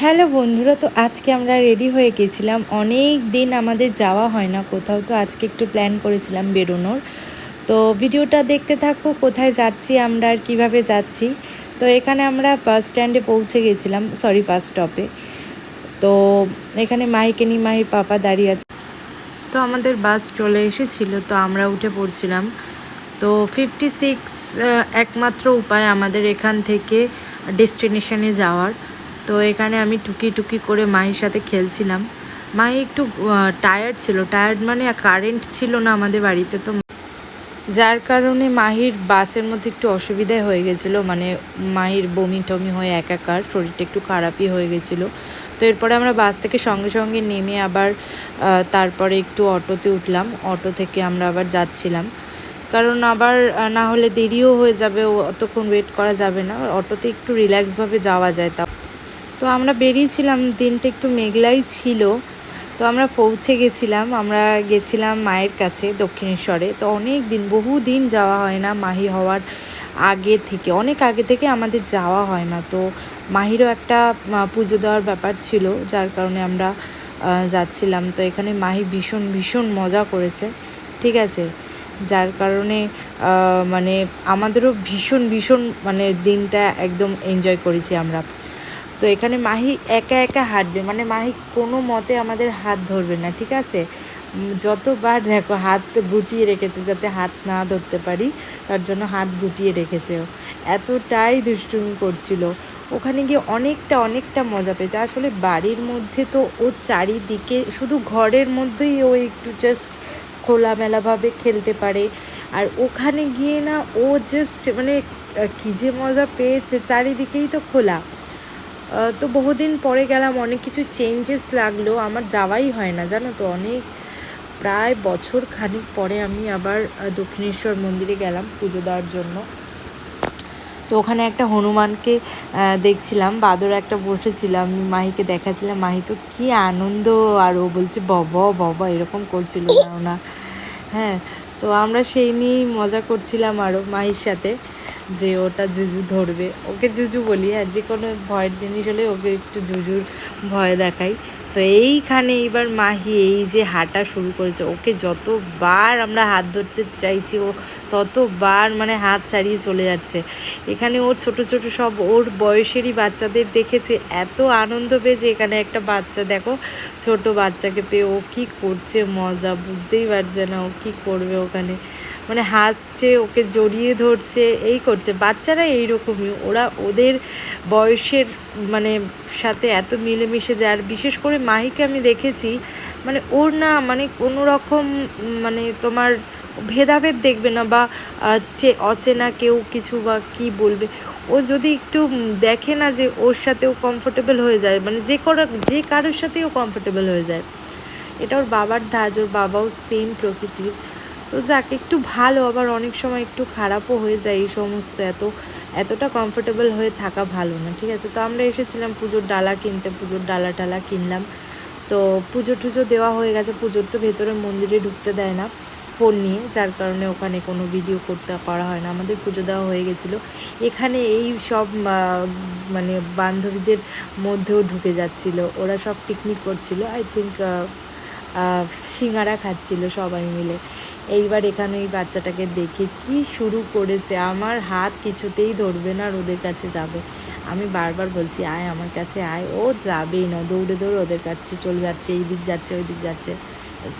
Hello বন্ধুরা, তো আজকে আমরা রেডি হয়ে গেছিলাম। অনেক দিন আমাদের যাওয়া হয় না কোথাও, তো আজকে একটু প্ল্যান করেছিলাম বেরোনোর। তো ভিডিওটা দেখতে থাকো, কোথায় যাচ্ছি, আমরা আর কীভাবে যাচ্ছি। তো এখানে আমরা বাস স্ট্যান্ডে পৌঁছে গেছিলাম সরি বাস স্টপে তো এখানে মাহিকে নিয়ে মাহির পাপা দাঁড়িয়ে আছে। তো আমাদের বাস চলে এসেছিল, তো আমরা উঠে পড়ছিলাম। তো ফিফটি সিক্স একমাত্র উপায় আমাদের এখান থেকে ডেস্টিনেশনে যাওয়ার। তো এখানে আমি টুকি টুকি করে মায়ের সাথে খেলছিলাম। মা একটু টায়ার্ড ছিল। টায়ার্ড মানে কারেন্ট ছিল না আমাদের বাড়িতে তো। যার কারণে মাহির বাসের মধ্যে একটু অসুবিধাই হয়ে গেছিল। মানে মাহির বমি টমি হয়ে একাকার, শরীরটা একটু খারাপই হয়ে গেছিল। তো এরপরে আমরা বাস থেকে সঙ্গে সঙ্গে নেমে আবার তারপরে একটু অটোতে উঠলাম। অটো থেকে আমরা আবার যাচ্ছিলাম। কারণ আবার না হলে দেরিও হয়ে যাবে। অতক্ষণ ওয়েট করা যাবে না। অটোতে একটু রিল্যাক্সভাবে যাওয়া যায় তা তো আমরা বেরিয়েছিলাম, দিনটা একটু মেঘলাই ছিল। তো আমরা পৌঁছে গেছিলাম, আমরা গেছিলাম মায়ের কাছে দক্ষিণেশ্বরে। তো অনেক দিন, বহু দিন যাওয়া হয় না মাহি হওয়ার আগে থেকে, অনেক আগে থেকে আমাদের যাওয়া হয় না। তো মাহিরও একটা পুজো দেওয়ার ব্যাপার ছিল, যার কারণে আমরা যাচ্ছিলাম। তো এখানে মাহি ভীষণ ভীষণ মজা করেছে, ঠিক আছে? যার কারণে মানে আমাদেরও ভীষণ ভীষণ মানে দিনটা একদম এনজয় করেছি আমরা। তো এখানে মাহি একা একা হাঁটবে। মানে মাহি কোনো মতে আমাদের হাত ধরবে না, ঠিক আছে? যতবার দেখো হাত গুটিয়ে রেখেছে যাতে হাত না ধরতে পারি, তার জন্য হাত গুটিয়ে রেখেছে এতটাই দুষ্টুমি করছিল। ওখানে গিয়ে অনেকটা অনেকটা মজা পেয়েছে। আসলে বাড়ির মধ্যে তো ও চারিদিকে শুধু ঘরের মধ্যেই ও একটু জাস্ট খোলামেলাভাবে খেলতে পারে। আর ওখানে গিয়ে না ও জাস্ট মানে কী যে মজা পেয়েছে, চারিদিকেই তো খোলা। তো বহুদিন পরে গেলাম, অনেক কিছু চেঞ্জেস লাগল, আমার যাওয়াই হয় না, জানো তো? অনেক, প্রায় বছর খানিক পরে আমি আবার দক্ষিণেশ্বর মন্দিরে গেলাম পুজো দেওয়ার জন্য। তো ওখানে একটা হনুমানকে দেখছিলাম, বাদর একটা বসেছিলাম মাহিকে দেখাচ্ছিলাম, মাহি তো কী আনন্দ, আর ও বলছে, বাবা বাবা, এরকম করছিল না হ্যাঁ তো আমরা সেই নিয়েই মজা করছিলাম আরও মাহির সাথে। যে ওটা জুজু ধরবে। ওকে জুজু বলি আর যে কোনো ভয়ের জিনিস হলে ওকে একটু জুজুর ভয় দেখাই। তো এইখানে এইবার মাহি এই যে হাঁটা শুরু করেছে, ওকে যতবার আমরা হাত ধরতে চাইছি, ও ততবার মানে হাত ছাড়িয়ে চলে যাচ্ছে। এখানে ওর ছোট ছোট সব ওর বয়সেরই বাচ্চাদের দেখেছে, এত আনন্দ পেয়েছে এখানে একটা বাচ্চা, দেখো, ছোট বাচ্চাকে পেয়ে ও কী করছে মজা, বুঝতেই পারছে না ও কী করবে ওখানে। মানে হাসছে, ওকে জড়িয়ে ধরছে, এই করছে। বাচ্চারা এইরকমই। ওরা ওদের বয়সের মানে সাথে এত মিলেমিশে যায়। আর বিশেষ করে মাহিকে আমি দেখেছি মানে ওর না মানে কোনো রকম মানে তোমার ভেদাভেদ দেখবে না বা অচেনা কেউ কিছু বা কি বলবে। ও যদি একটু দেখে না যে ওর সাথেও কমফোর্টেবল হয়ে যায় মানে যে কোনো যে কারোর সাথেও কমফোর্টেবল হয়ে যায়। এটা ওর বাবার ধাজ ওর বাবাও সেম প্রকৃতির। তো যাক, একটু ভালো, আবার অনেক সময় একটু খারাপও হয়ে যায় এই সমস্ত, এত, এতটা কমফোর্টেবল হয়ে থাকা ভালো না, ঠিক আছে? তো আমরা এসেছিলাম পুজোর ডালা কিনতে, পুজোর ডালা টালা কিনলাম। তো পুজো টুজো দেওয়া হয়ে গেছে, পুজোর তো ভেতরে মন্দিরে ঢুকতে দেয় না, ফোন নিয়ে, যার কারণে ওখানে কোনো ভিডিও করতে করা হয় না, আমাদের পুজো দেওয়া হয়ে গেছিল। এখানে এই সব মানে বান্ধবীদের মধ্যেও ঢুকে যাচ্ছিল, ওরা সব পিকনিক করছিল আই থিঙ্ক সিঙ্গারা খাচ্ছিল সবাই মিলে। এইবার এখানে এই বাচ্চাটাকে দেখে কি শুরু করেছে? আমার হাত কিছুতেই ধরবে না আর ওদের কাছে যাবে। আমি বারবার বলছি, আয় আমার কাছে আয়। ও যাবেই না, দৌড়ে দৌড়ে ওদের কাছে চলে যাচ্ছে এই দিক যাচ্ছে ওই দিক যাচ্ছে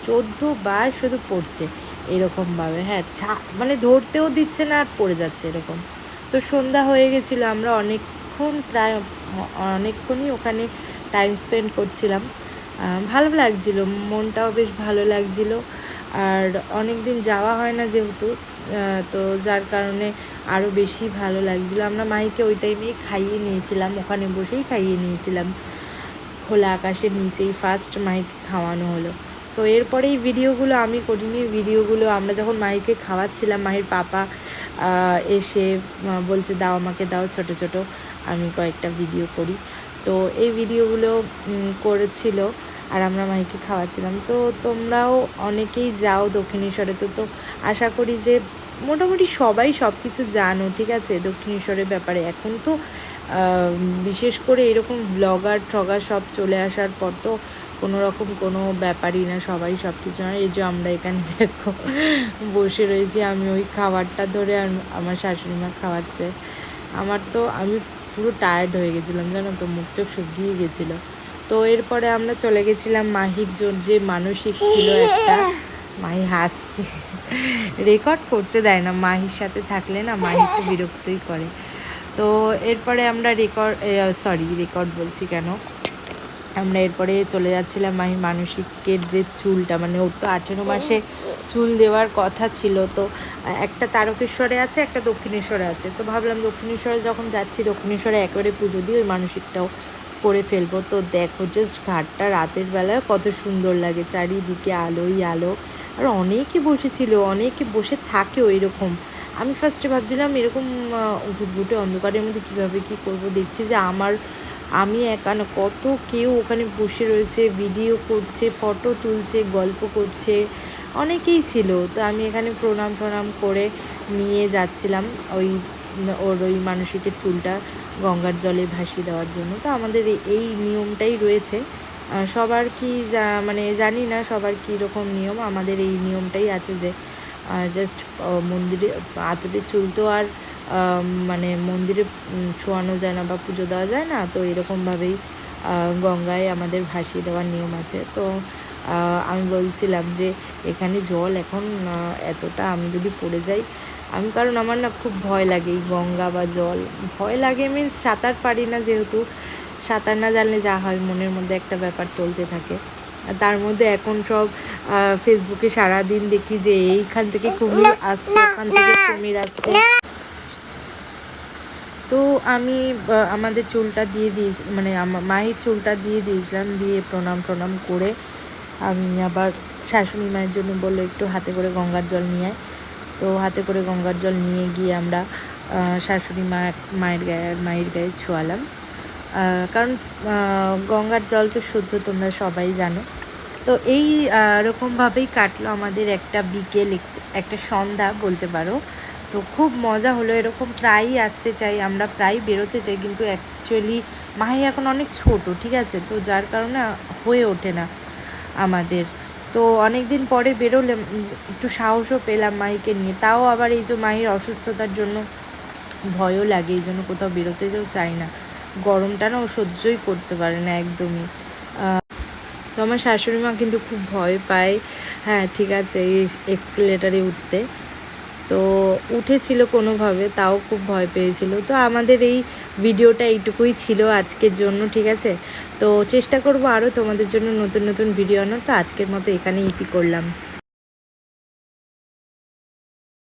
চোদ্দ বার শুধু পড়ছে এরকমভাবে। হ্যাঁ ছা মানে ধরতেও দিচ্ছে না আর পড়ে যাচ্ছে এরকম। তো সন্ধ্যা হয়ে গেছিল, আমরা অনেকক্ষণ প্রায় অনেকক্ষণই ওখানে টাইম স্পেন্ড করছিলাম। ভালো লাগছিল, মনটাও বেশ ভালো লাগছিল। আর অনেক দিন যাওয়া হয় না যেহেতু তো যার কারণে আরও বেশি ভালো লাগছিল। আমরা মাইকে ওই টাইমেই খাইয়ে নিয়েছিলাম, ওখানে বসেই খাইয়ে নিয়েছিলাম। খোলা আকাশের নিচেই ফার্স্ট মাইকে খাওয়ানো হলো। তো এরপরে এই ভিডিওগুলো আমি করিনি, ভিডিওগুলো আমরা যখন মাহিকে খাওয়াচ্ছিলাম, মাহির পাপা এসে বলছে, দাও আমাকে, দাও ছোট ছোট, আমি কয়েকটা ভিডিও করি। তো এই ভিডিওগুলো করেছিল। আর আমরা মাইকে খাওয়াচ্ছিলাম। তো তোমরাও অনেকেই যাও দক্ষিণেশ্বরে। তো তো আশা করি যে মোটামুটি সবাই সব কিছু জানো, ঠিক আছে? দক্ষিণেশ্বরের ব্যাপারে। এখন তো বিশেষ করে এরকম ব্লগার ঠগার সব চলে আসার পর তো কোনো রকম কোনো ব্যাপারই না, সবাই সব কিছু না এই যে আমরা এখানে দেখো, বসে রয়েছি আমি ওই খাবারটা ধরে আর আমার শাশুড়ি মা খাওয়াচ্ছে। আমার তো, আমি পুরো টায়ার্ড হয়ে গেছিলাম, জানো তো? মুখ চোখ শুকিয়ে গেছিল। তো এরপরে আমরা চলে গেছিলাম মাহির জন্য যে মানসিক ছিল একটা। মাহি হাসছে। রেকর্ড করতে দেয় না, মাহির সাথে থাকলে না মাহি একটু বিরক্তই করে। তো এরপরে আমরা রেকর্ড সরি রেকর্ড বলছি কেন? আমরা এরপরে চলে যাচ্ছিলাম মাহি মানসিকের যে চুলটা মানে ওর তো আঠেরো মাসে চুল দেওয়ার কথা ছিল। তো একটা তারকেশ্বরে আছে, একটা দক্ষিণেশ্বরে আছে। তো ভাবলাম দক্ষিণেশ্বরে যখন যাচ্ছি, দক্ষিণেশ্বরে একবারে পুজো দিই ওই মানসিকটাও করে ফেলব। তো দেখো জাস্ট ঘাটটা রাতের বেলায় কত সুন্দর লাগে, চারিদিকে আলোই আলো। আর অনেকে বসেছিল, অনেকে বসে থাকে ওই রকম আমি ফার্স্টে ভাবছিলাম এরকম ঘুটঘুটে অন্ধকারের মধ্যে কীভাবে কী করব? দেখছি যে আমার, আমি একা না, কত কেউ ওখানে বসে রয়েছে ভিডিও করছে ফটো তুলছে, গল্প করছে। অনেকেই ছিল। তো আমি এখানে প্রণাম প্রণাম করে নিয়ে যাচ্ছিলাম ওই ওর ওই মানসিকের চুলটা গঙ্গার জলে ভাসিয়ে দেওয়ার জন্য। তো আমাদের এই- নিয়মটাই রয়েছে। সবার কি যা মানে জানি না সবার কী রকম নিয়ম। আমাদের এই নিয়মটাই আছে যে জাস্ট মন্দিরে, আতুরে চুল তো আর মানে মন্দিরে ছোঁয়ানো যায় না বা পুজো দেওয়া যায় না। তো এরকমভাবেই গঙ্গায় আমাদের ভাসিয়ে দেওয়ার নিয়ম আছে। তো আমি বলছিলাম যে এখানে জল এখন এতটা আমি যদি পড়ে যাই, আমি, কারণ আমার না খুব ভয় লাগে এই গঙ্গা বা জল। ভয় লাগে মিন্স সাঁতার পারি না যেহেতু, সাঁতার না জানলে যা হয়, মনের মধ্যে একটা ব্যাপার চলতে থাকে। তার মধ্যে এখন সব ফেসবুকে সারাদিন দেখি যে এইখান থেকে কুমির আসছে, ওখান থেকে কুমির আসছে। তো আমি আমাদের চুলটা দিয়ে দিয়েছি মানে মায়ের চুলটা দিয়ে দিয়েছিলাম, দিয়ে প্রণাম প্রণাম করে আমি আবার শাশুড়ি মায়ের জন্য বলল একটু হাতে করে গঙ্গার জল নিয়ে। তো হাতে করে গঙ্গার জল নিয়ে গিয়ে আমরা শাশুড়ি মা, মায়ের গায়ে মায়ের গায়ে ছোয়ালাম। কারণ গঙ্গার জল তো শুদ্ধ, তোমরা সবাই জানো। তো এই রকমভাবেই কাটলো আমাদের একটা বিকেল, এক- একটা সন্ধ্যা বলতে পারো। তো খুব মজা হলো, এরকম প্রায়ই আসতে চাই, আমরা প্রায় বেরোতে চাই, কিন্তু অ্যাকচুয়ালি মাহি এখন অনেক ছোট, ঠিক আছে? তো যার কারণে হয়ে ওঠে না। আমাদের। তো অনেক দিন পরে বেরোলে একটু সাহসও পেলাম মাইকে নিয়ে। তাও আবার এই যে মায়ের অসুস্থতার জন্য ভয়ও লাগে, এই জন্য কোথাও বেরোতে যেও চাই না। গরমটা না ও সহ্যই করতে পারে না একদমই। তো আমার শাশুড়ি মা কিন্তু খুব ভয় পায়। হ্যাঁ ঠিক আছে, এই এক্সকেলেটারে উঠতে। তো উঠেছিল কোনোভাবে, তাও খুব ভয় পেয়েছিল। তো আমাদের এই ভিডিওটা এইটুকুই ছিল আজকের জন্য, ঠিক আছে? তো চেষ্টা করব আরও তোমাদের জন্য নতুন নতুন ভিডিও আনার, তো আজকের মতো এখানে ইতি করলাম।